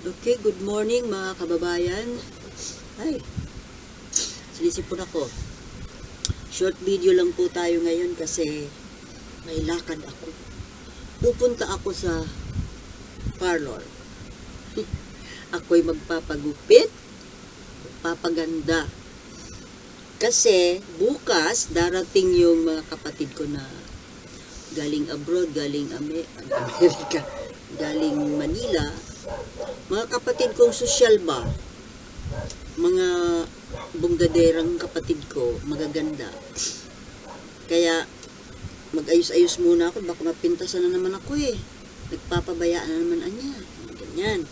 Okay, good morning mga kababayan. Ay, sinisipon ako. Short video lang po tayo ngayon kasi may lakad ako. Pupunta ako sa parlor. Ako'y magpapagupit, magpapaganda. Kasi bukas darating yung mga kapatid ko na galing abroad, galing Ame- Amerika, galing Manila, mga kapatid kong sosyal ba? Mga bunggaderang kapatid ko, magaganda. Kaya, mag-ayos-ayos muna ako, baka mapintasan na naman ako eh. Nagpapabayaan na naman anya. Ganyan.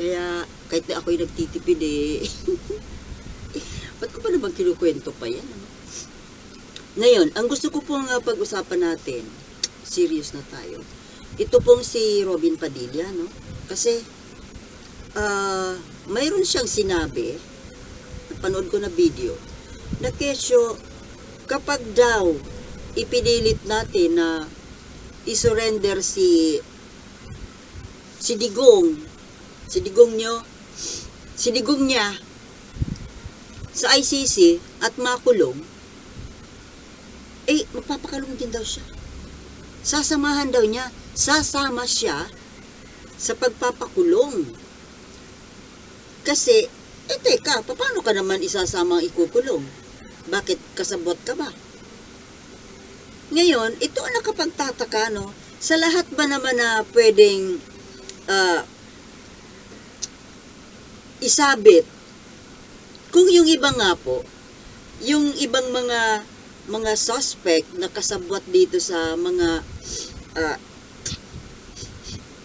Kaya, kahit na ako'y nagtitipid eh. Ba't ko pa naman kinukwento pa yan? ano? Ngayon, ang gusto ko pong uh, pag-usapan natin, serious na tayo. Ito pong si Robin Padilla, no? Kasi, ah, mayroon siyang sinabi, napanood ko na video, na kesyo, kapag daw ipinilit natin na isurrender si si Digong, si Digong nyo, si Digong niya sa ICC at makulong, eh, magpapakulong din daw siya. Sasamahan daw niya, sasama siya sa pagpapakulong. Kasi, eh teka, paano ka naman isasama ang ikukulong? Bakit kasabot ka ba? Ngayon, ito ang nakapagtataka, no? Sa lahat ba naman na pwedeng ah, isabit, kung yung iba nga po, yung ibang mga mga suspect na kasabwat dito sa mga ah,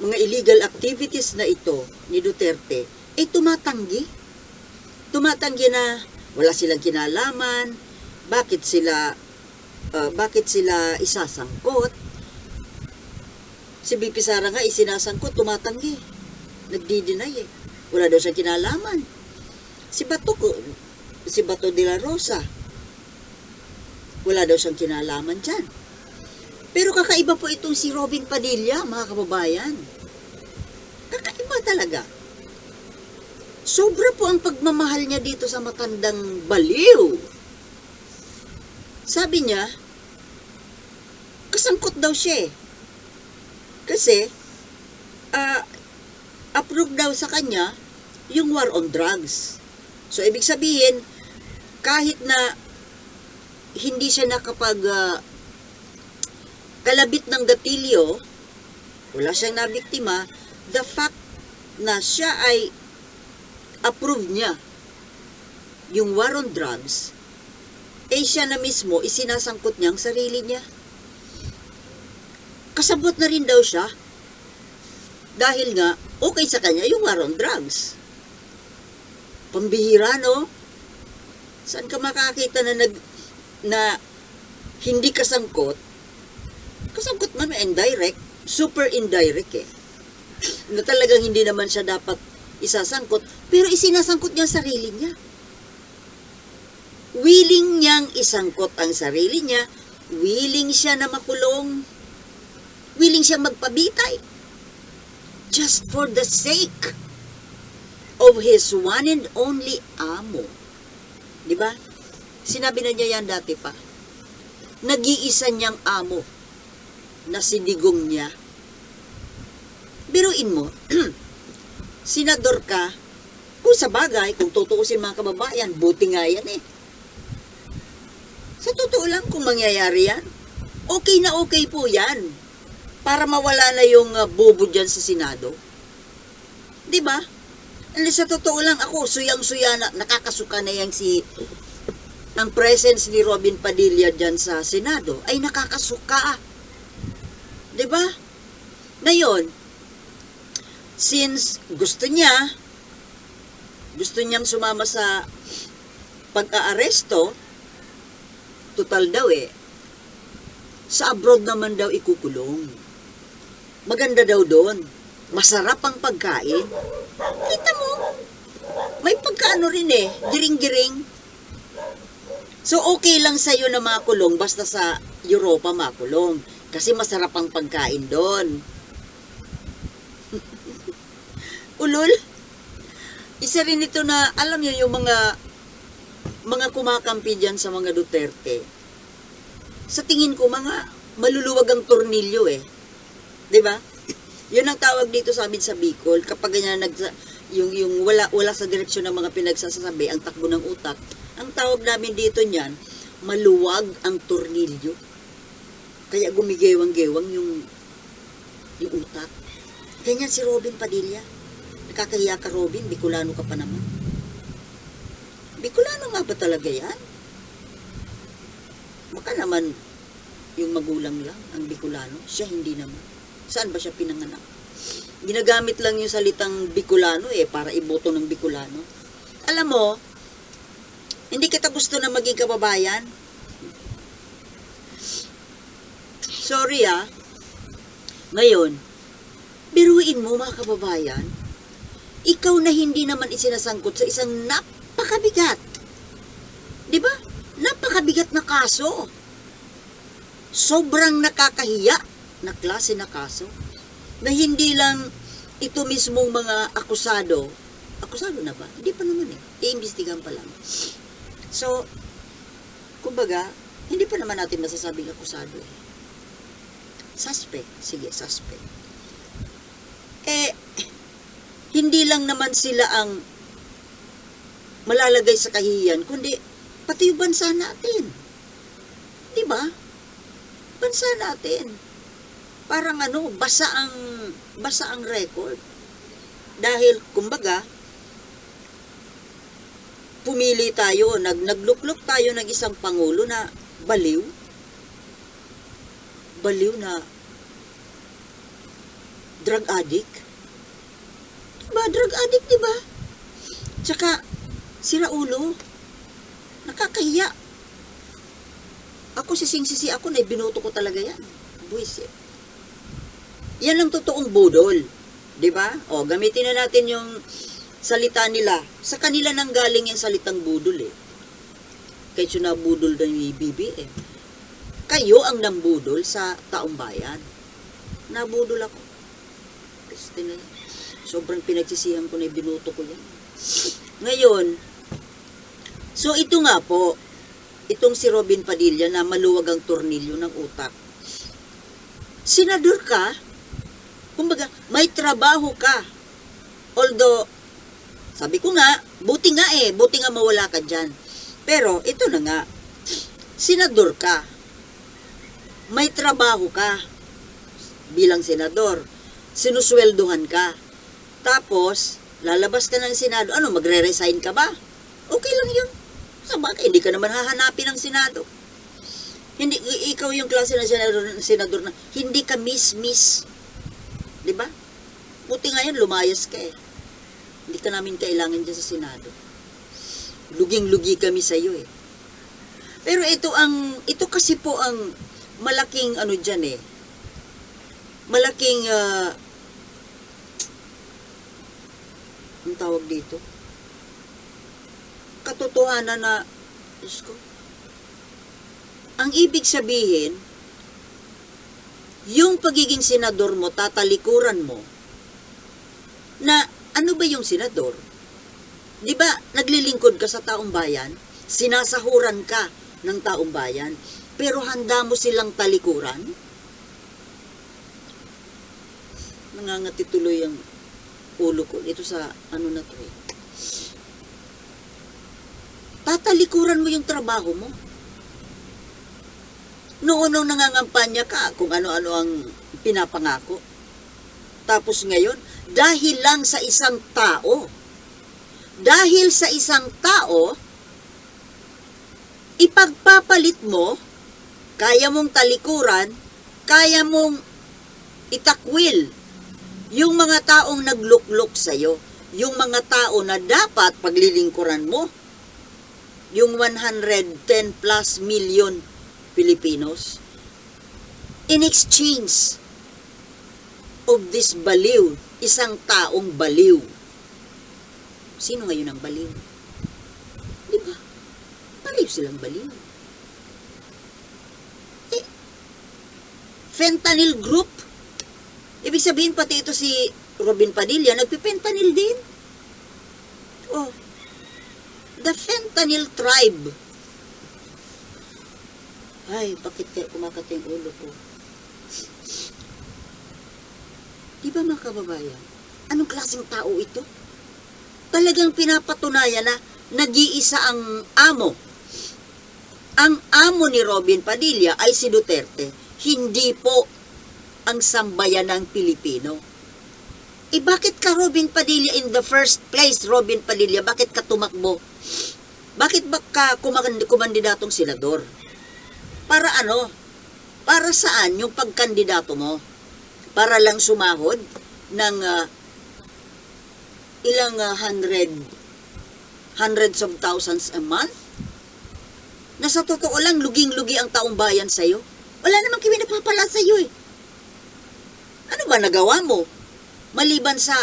mga illegal activities na ito ni Duterte, eh tumatanggi. Tumatanggi na wala silang kinalaman, bakit sila ah, bakit sila isasangkot. Si BP Sara nga isinasangkot, tumatanggi. Nagdi-deny eh. Wala daw siyang kinalaman. Si Bato, si Bato de la Rosa, wala daw siyang kinalaman dyan. Pero kakaiba po itong si Robin Padilla, mga kababayan. Kakaiba talaga. Sobra po ang pagmamahal niya dito sa matandang baliw. Sabi niya, kasangkot daw siya eh. Kasi, ah, approve daw sa kanya yung war on drugs. So, ibig sabihin, kahit na hindi siya nakapag ah, kalabit ng gatilyo, wala siyang nabiktima, the fact na siya ay approve niya yung war on drugs, eh siya na mismo isinasangkot niya ang sarili niya. Kasabot na rin daw siya dahil nga okay sa kanya yung war on drugs. Pambihira, no? Saan ka makakita na nag na hindi kasangkot? Kasangkot man indirect, super indirect eh. Na talagang hindi naman siya dapat isasangkot, pero isinasangkot niya sarili niya. Willing niyang isangkot ang sarili niya, willing siya na makulong, willing siya magpabitay, just for the sake of his one and only amo. Di ba? Sinabi na niya yan dati pa. Nag-iisa niyang amo na sinigong niya. Biruin mo, senador ka, kung sa bagay, kung tutuusin mga kababayan, buti nga yan eh. Sa totoo lang kung mangyayari yan, okay na okay po yan para mawala na yung uh, bobo dyan sa Senado. Di ba? Hindi sa totoo lang ako, suyang-suya na, nakakasuka na yang si ang presence ni Robin Padilla dyan sa Senado ay nakakasuka. Di ba? Ngayon, since gusto niya, gusto niyang sumama sa pag-aaresto, total daw eh, sa abroad naman daw ikukulong. Maganda daw doon. Masarap ang pagkain. Kita mo, may pagkaano rin eh, giring-giring. So okay lang sa'yo na makulong basta sa Europa makulong. Kasi masarap ang pagkain doon. Ulol, isa rin ito na, alam niyo yung mga mga kumakampi dyan sa mga Duterte. Sa tingin ko, mga maluluwag ang tornilyo eh. ba? Yun ang tawag dito sa amin sa Bicol. Kapag ganyan nag yung yung wala wala sa direksyon ng mga pinagsasabi ang takbo ng utak. Ang tawag namin dito niyan, maluwag ang tornilyo. Kaya gumigewang-gewang yung yung utak. Ganyan si Robin Padilla. Nakakahiya ka Robin, Bicolano ka pa naman. Bicolano nga ba talaga yan? Baka naman yung magulang lang ang Bicolano, siya hindi naman. Saan ba siya pinanganak? Ginagamit lang yung salitang Bicolano eh, para iboto ng Bicolano. Alam mo, hindi kita gusto na maging kababayan. Sorry ah. Ngayon, biruin mo mga kababayan, ikaw na hindi naman isinasangkot sa isang napakabigat. Di ba? Napakabigat na kaso. Sobrang nakakahiya na klase na kaso na hindi lang ito mismong mga akusado, akusado na ba? Hindi pa naman eh. Iimbestigahan pa lang. So, kumbaga, hindi pa naman natin masasabing akusado eh. Suspect. Sige, suspect. Eh, hindi lang naman sila ang malalagay sa kahihiyan, kundi pati yung bansa natin. Di ba? Bansa natin. Parang ano, basa ang basa ang record. Dahil kumbaga pumili tayo, nag nagluklok tayo ng isang pangulo na baliw. Baliw na drug addict. Diba? Drug addict, diba? Tsaka, sira ulo. Nakakahiya. Ako sising-sisi ako na binuto ko talaga yan. Buisit. Yan ang totoong budol. Di ba? O, gamitin na natin yung salita nila. Sa kanila nang galing yung salitang budol eh. Kahit yung nabudol na yung BBM. Kayo ang nambudol sa taong bayan. Nabudol ako. Peste na yan. Sobrang pinagsisihan ko na binuto ko yan. Ngayon, so ito nga po, itong si Robin Padilla na maluwag ang tornilyo ng utak. Senador ka, kumbaga, may trabaho ka. Although, sabi ko nga, buti nga eh, buti nga mawala ka dyan. Pero, ito na nga, senador ka. May trabaho ka bilang senador. Sinusweldohan ka. Tapos, lalabas ka ng senado. Ano, magre-resign ka ba? Okay lang yun. Sa bagay, hindi ka naman hahanapin ng senado. Hindi, ikaw yung klase ng senador, senador na hindi ka miss-miss. Di ba? Buti nga yan, lumayas ka eh. Hindi ka namin kailangan dyan sa senado. Luging-lugi kami sa iyo eh. Pero ito ang, ito kasi po ang malaking ano dyan eh. Malaking, ah, ang tawag dito? Katotohanan na, Diyos ko, ang ibig sabihin, yung pagiging senador mo, tatalikuran mo, na ano ba yung senador? Di ba, naglilingkod ka sa taong bayan, sinasahuran ka ng taong bayan, pero handa mo silang talikuran? Nangangati tuloy ang ulo ko. Ito sa ano na to eh. Tatalikuran mo yung trabaho mo. Noon nung nangangampanya ka kung ano-ano ang pinapangako. Tapos ngayon, dahil lang sa isang tao, dahil sa isang tao, ipagpapalit mo, kaya mong talikuran, kaya mong itakwil yung mga taong nagluklok sa'yo, yung mga tao na dapat paglilingkuran mo, yung 110 plus million Filipinos, in exchange of this baliw, isang taong baliw. Sino ngayon ang baliw? Di ba? Pareho silang baliw. Eh, fentanyl group, Ibig sabihin, pati ito si Robin Padilla, nagpipentanyl din. The fentanyl tribe. Ay, bakit kaya kumakati yung ulo ko? Di ba mga kababayan? Anong klaseng tao ito? Talagang pinapatunayan na nag-iisa ang amo. Ang amo ni Robin Padilla ay si Duterte, hindi po ang sambayan ng Pilipino. Eh bakit ka Robin Padilla in the first place, Robin Padilla? Bakit ka tumakbo? Bakit ba ka kumandidatong senador? Para ano? Para saan yung pagkandidato mo? Para lang sumahod ng ah, ilang ah, hundred hundreds of thousands a month? Na sa totoo lang, luging-lugi ang taong bayan sa'yo. Wala namang kami napapala sa'yo eh. Ano ba nagawa mo? Maliban sa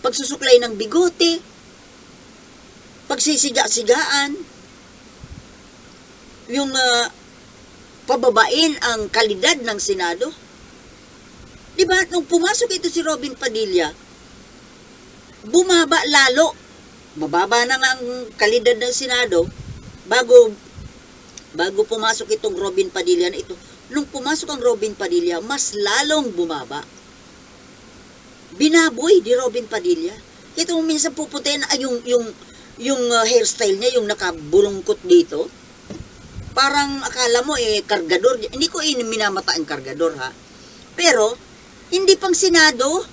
pagsusuklay ng bigote, pagsisiga-sigaan, yung ah, pababain ang kalidad ng Senado. Di ba, nung pumasok ito si Robin Padilla, bumaba lalo. Mababa na nga ang kalidad ng Senado bago bago pumasok itong Robin Padilla na ito. Nung pumasok ang Robin Padilla, mas lalong bumaba. Binaboy di Robin Padilla. Ito minsan puputin ay yung yung yung uh, hairstyle niya, yung nakabulungkot dito. Parang akala mo eh kargador. Hindi ko eh minamata ang kargador ha. Pero hindi pang Senado.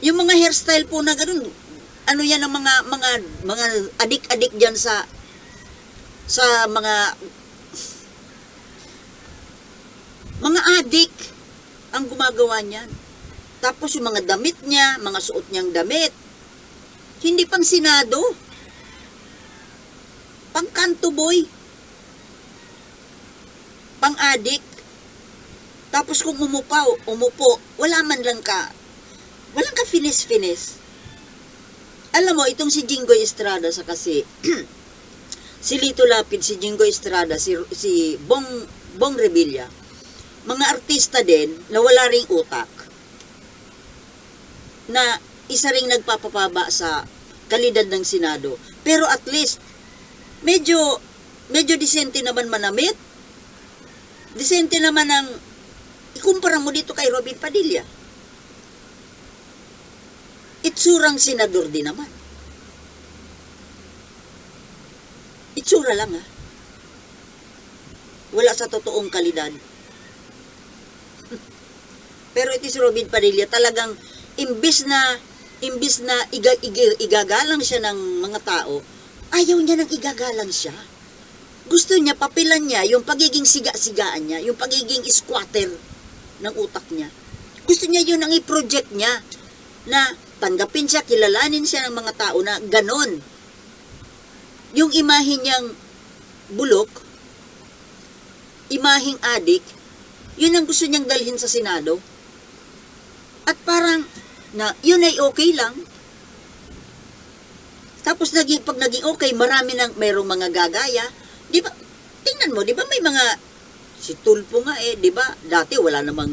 Yung mga hairstyle po na ganun, ano yan ang mga mga mga adik-adik diyan sa sa mga mga adik ang gumagawa niyan. Tapos yung mga damit niya, mga suot niyang damit, hindi pang Senado. Pang kanto boy. Pang adik. Tapos kung umupaw, umupo, wala man lang ka, walang ka finis-finis. Alam mo, itong si Jingoy Estrada sa kasi, si Lito Lapid, si Jingoy Estrada, si, si Bong, Bong Revilla, mga artista din na wala ring utak, na isa ring nagpapapaba sa kalidad ng Senado. Pero at least, medyo, medyo disente naman manamit. Disente naman ang, ikumpara mo dito kay Robin Padilla. Itsurang senador din naman. Itsura lang ha. Wala sa totoong kalidad. Pero ito si Robin Padilla talagang imbis na imbis na iga, iga- igagalang siya ng mga tao, ayaw niya nang igagalang siya. Gusto niya, papilan niya, yung pagiging siga-sigaan niya, yung pagiging squatter ng utak niya. Gusto niya yun ang i-project niya na tanggapin siya, kilalanin siya ng mga tao na ganon. Yung imahin niyang bulok, imahing adik, yun ang gusto niyang dalhin sa Senado. At parang, na yun ay okay lang. Tapos naging, pag naging okay, marami nang mayroong mga gagaya. Di ba, tingnan mo, di ba may mga, si Tulpo nga eh, di ba, dati wala namang,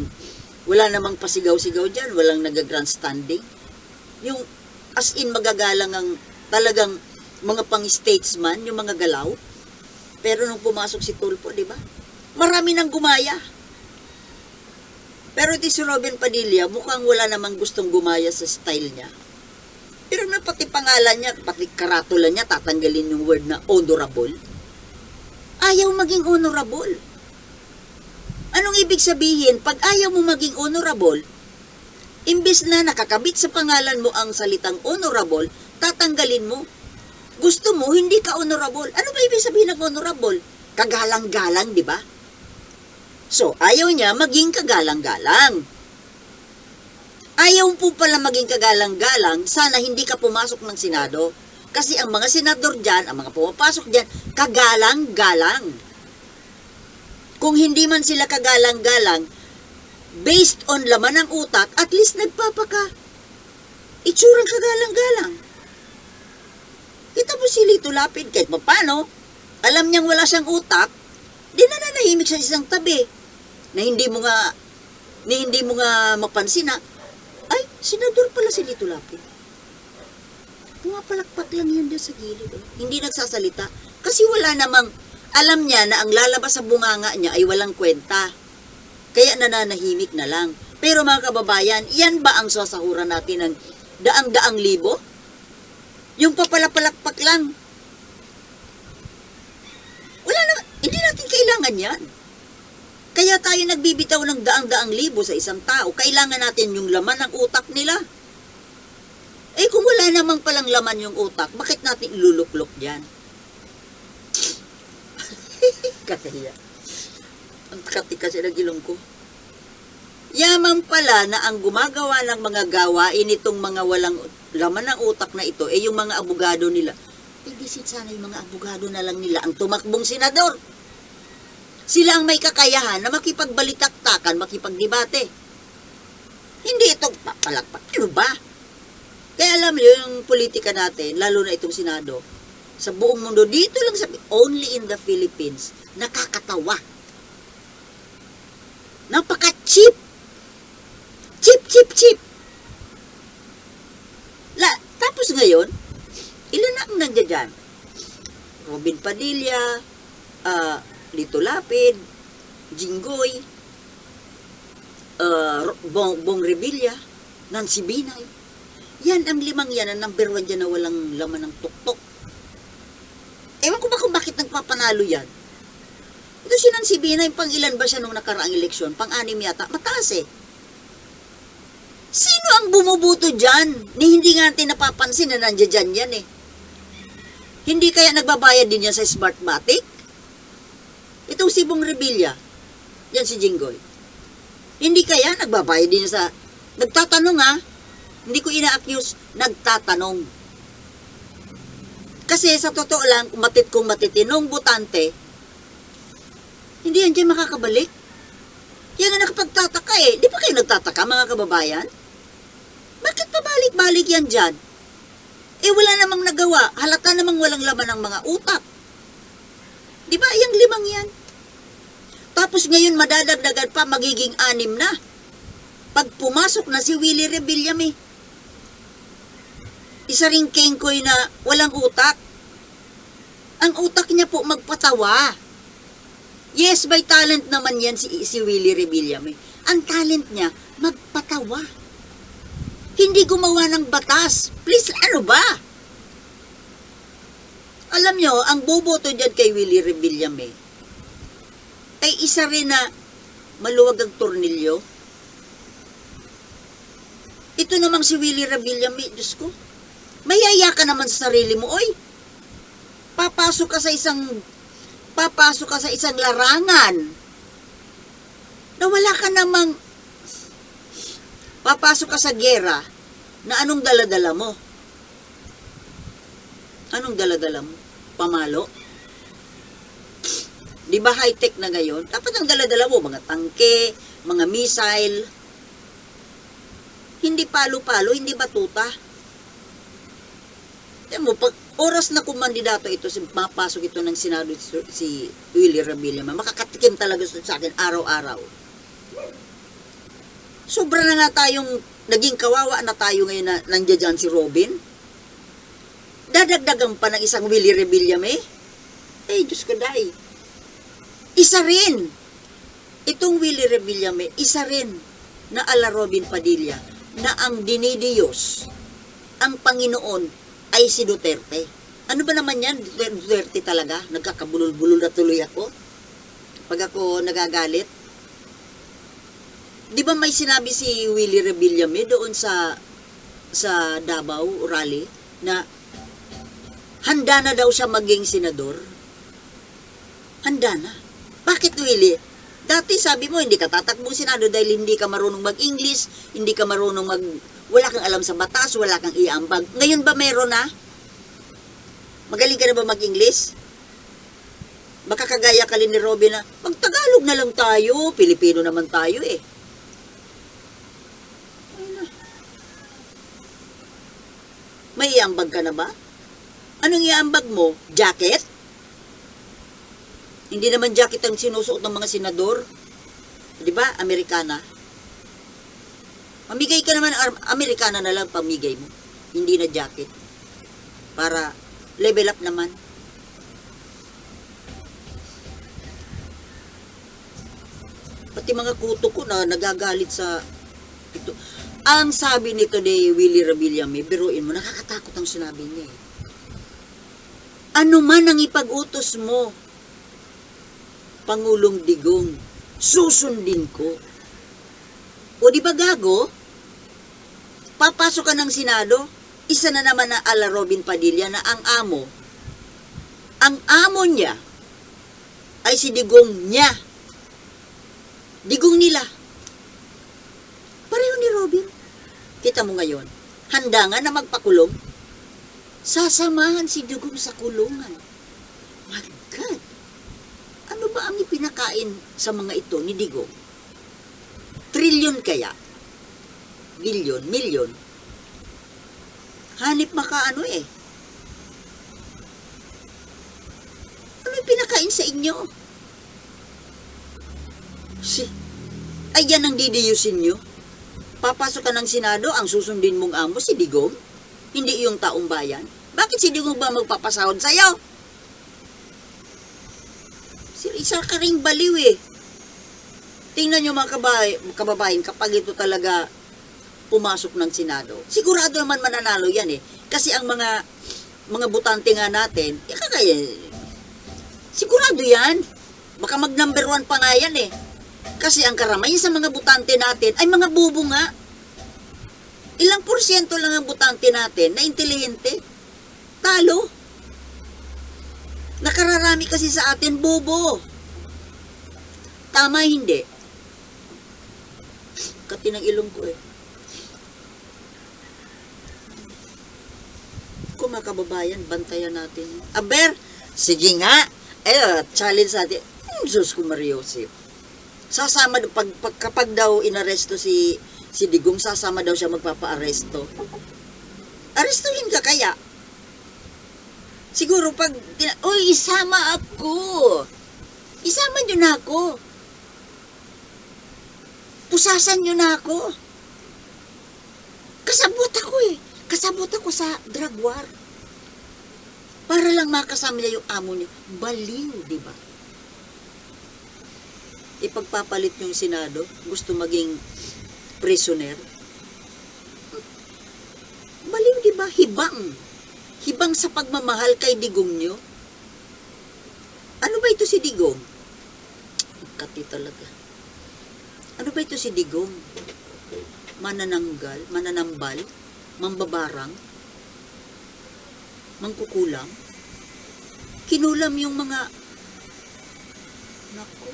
wala namang pasigaw-sigaw dyan, walang nag-grandstanding. Yung, as in magagalang ang, talagang, mga pang-statesman, yung mga galaw. Pero nung pumasok si Tulpo, di ba, marami nang gumaya. Pero ito si Robin Padilla, mukhang wala namang gustong gumaya sa style niya. Pero na pati pangalan niya, pati karatula niya, tatanggalin yung word na honorable. Ayaw maging honorable. Anong ibig sabihin? Pag ayaw mo maging honorable, imbis na nakakabit sa pangalan mo ang salitang honorable, tatanggalin mo. Gusto mo, hindi ka honorable. Ano ba ibig sabihin ng honorable? Kagalang-galang, di ba? So, ayaw niya maging kagalang-galang. Ayaw po pala maging kagalang-galang, sana hindi ka pumasok ng Senado. Kasi ang mga senador dyan, ang mga pumapasok dyan, kagalang-galang. Kung hindi man sila kagalang-galang, based on laman ng utak, at least nagpapaka. Itsurang kagalang-galang. Kita mo si Lito Lapid, kahit paano, alam niyang wala siyang utak, di na nanahimik sa isang tabi na hindi mo nga na hindi mo nga mapansin na ay, senador pala si Lito Lapid. Pumapalakpak lang yun doon sa gilid. oh. Hindi nagsasalita. Kasi wala namang, alam niya na ang lalabas sa bunganga niya ay walang kwenta. Kaya nananahimik na lang. Pero mga kababayan, yan ba ang sasahuran natin ng daang-daang libo? Yung papalapalakpak lang. Wala na, hindi natin kailangan yan. Kaya tayo nagbibitaw ng daang-daang libo sa isang tao. Kailangan natin yung laman ng utak nila. Eh kung wala namang palang laman yung utak, bakit natin iluluklok dyan? Kaya. Ang kati kasi ng ilong ko. Yaman pala na ang gumagawa ng mga gawain itong mga walang laman ng utak na ito, eh yung mga abogado nila. Di sana yung mga abogado na lang nila ang tumakbong senador. Sila ang may kakayahan na makipagbalitaktakan, makipagdebate. Hindi itong papalakpak. Ano ba? Kaya alam niyo, yung politika natin, lalo na itong Senado, sa buong mundo, dito lang sa, only in the Philippines, nakakatawa. Napaka-cheap. Cheap, cheap, cheap. La, tapos ngayon, ilan ang nandiyan? Robin Padilla, ah, Lito Lapid, Jinggoy, uh, Bong, Bong Revilla, Nancy Binay. Yan ang limang yan ang number one dyan na walang laman ng tuktok. Ewan ko ba kung bakit nagpapanalo yan? Ito si Nancy Binay, pang ilan ba siya nung nakaraang eleksyon? Pang-anim yata. Mataas eh. Sino ang bumubuto dyan? Ni hindi nga natin napapansin na nandiyan dyan yan eh. Hindi kaya nagbabayad din yan sa Smartmatic? Itong si Bong Revilla, yan si Jinggoy. Hindi kaya nagbabayad din sa... Nagtatanong ha, hindi ko ina-accuse, nagtatanong. Kasi sa totoo lang, matit kung matitinong butante, hindi yan dyan makakabalik. Yan nga nakapagtataka eh. Di ba kayo nagtataka mga kababayan? Bakit pabalik-balik yan dyan? Eh wala namang nagawa. Halata namang walang laman ng mga utak. Di ba? Yung limang yan. Tapos ngayon madadagdagan pa, magiging anim na. Pag pumasok na si Willie Rebillame, isa ring kengkoy na walang utak. Ang utak niya po magpatawa. Yes, by talent naman yan si, si Willie Rebillame. Ang talent niya, magpatawa. Hindi gumawa ng batas. Please, ano ba? Alam nyo, ang boboto dyan kay Willie Revillame ay isa rin na maluwag ang tornilyo. Ito namang si Willie Revillame, Diyos ko, mayaya ka naman sa sarili mo, oy. Papasok ka sa isang, papasok ka sa isang larangan na wala ka namang, papasok ka sa gera na anong daladala mo? Anong daladala mo? Pamalo? Di ba high-tech na ngayon? Dapat ang daladala mo, mga tangke, mga missile. Hindi palo-palo, hindi batuta. Tiyan mo, pag oras na kumandidato ito, mapasok ito ng Senado si, Willie Revilla, makakatikim talaga sa akin araw-araw. Sobra na nga tayong, naging kawawa na tayo ngayon na nandiyan si Robin dadagdagan pa ng isang Willie Rebillame? Eh, Diyos ko dahi. Isa rin. Itong Willie Rebillame, isa rin na ala Robin Padilla na ang dinidiyos, ang Panginoon ay si Duterte. Ano ba naman yan? Duterte talaga? Nagkakabulol-bulol na tuloy ako? Pag ako nagagalit? Di ba may sinabi si Willie Rebillame doon sa sa Davao rally na handa na daw siya maging senador. Handa na. Bakit, Willie? Dati sabi mo, hindi ka tatakbong senado dahil hindi ka marunong mag-English, hindi ka marunong mag... Wala kang alam sa batas, wala kang iambag. Ngayon ba meron na? Magaling ka na ba mag-English? Baka kagaya ka ni Robin na, mag-Tagalog na lang tayo, Pilipino naman tayo eh. May iambag ka na ba? Anong iambag mo? Jacket? Hindi naman jacket ang sinusuot ng mga senador. Di ba? Amerikana. Mamigay ka naman, Amerikana na lang pamigay mo. Hindi na jacket. para level up naman. Pati mga kuto ko na nagagalit sa ito. Ang sabi nito ni Willie Rabillame, biruin mo, nakakatakot ang sinabi niya eh. Ano man ang ipag-utos mo, Pangulong Digong, susundin ko. O di ba gago? Papasok ka ng Senado, isa na naman na ala Robin Padilla na ang amo. Ang amo niya ay si Digong niya. Digong nila. Pareho ni Robin. Kita mo ngayon, handa nga na magpakulong. Sasamahan si Digong sa kulungan. Ba ang ipinakain sa mga ito ni Digong? Trilyon kaya? Bilyon, milyon? Hanip maka ano eh. Ano pinakain sa inyo? Si, ay yan ang didiyusin nyo? Papasok ka ng Senado, ang susundin mong amo si Digong? Hindi yung taong bayan? Bakit si Digong ba magpapasahod sa'yo? Isa ka ring baliw eh. Tingnan nyo mga kabay, kababayan kapag ito talaga pumasok ng Senado. Sigurado naman mananalo yan eh. Kasi ang mga mga butante nga natin, eh, kagaya, sigurado yan. Baka mag number one pa nga yan eh. Kasi ang karamihan sa mga butante natin ay mga bubo nga. Ilang porsyento lang ang butante natin na intelihente. Talo. Nakararami kasi sa atin bobo. Tama hindi. Kati ng ilong ko eh. Kung mga kababayan, bantayan natin. Aber, sige nga. Eh, challenge natin. Hmm, Diyos ko Mariosip. Sasama, pag, pag, kapag daw inaresto si, si Digong, sasama daw siya magpapa-aresto. Arestuhin ka kaya? Siguro pag, Uy, isama ako. Isama nyo na ako. Pusasan nyo na ako. Kasabot ako eh. Kasabot ako sa drug war. Para lang makasama niya yung amo niya. Baliw, di ba? Ipagpapalit yung Senado, gusto maging prisoner. Baliw, di ba? Hibang. Hibang sa pagmamahal kay Digong nyo. Ano ba ito si Digong? Kati talaga. Ano ba ito si Digong? Manananggal, mananambal, mambabarang, mangkukulam. Kinulam yung mga Nako.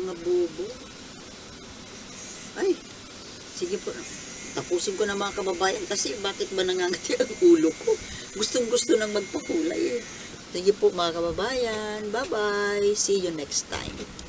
Mga bobo. Ay, sige po. Tapusin ko na mga kababayan kasi bakit ba nangangati ang ulo ko? Gustong gusto nang magpakulay eh. Sige po mga kababayan. Bye-bye. See you next time.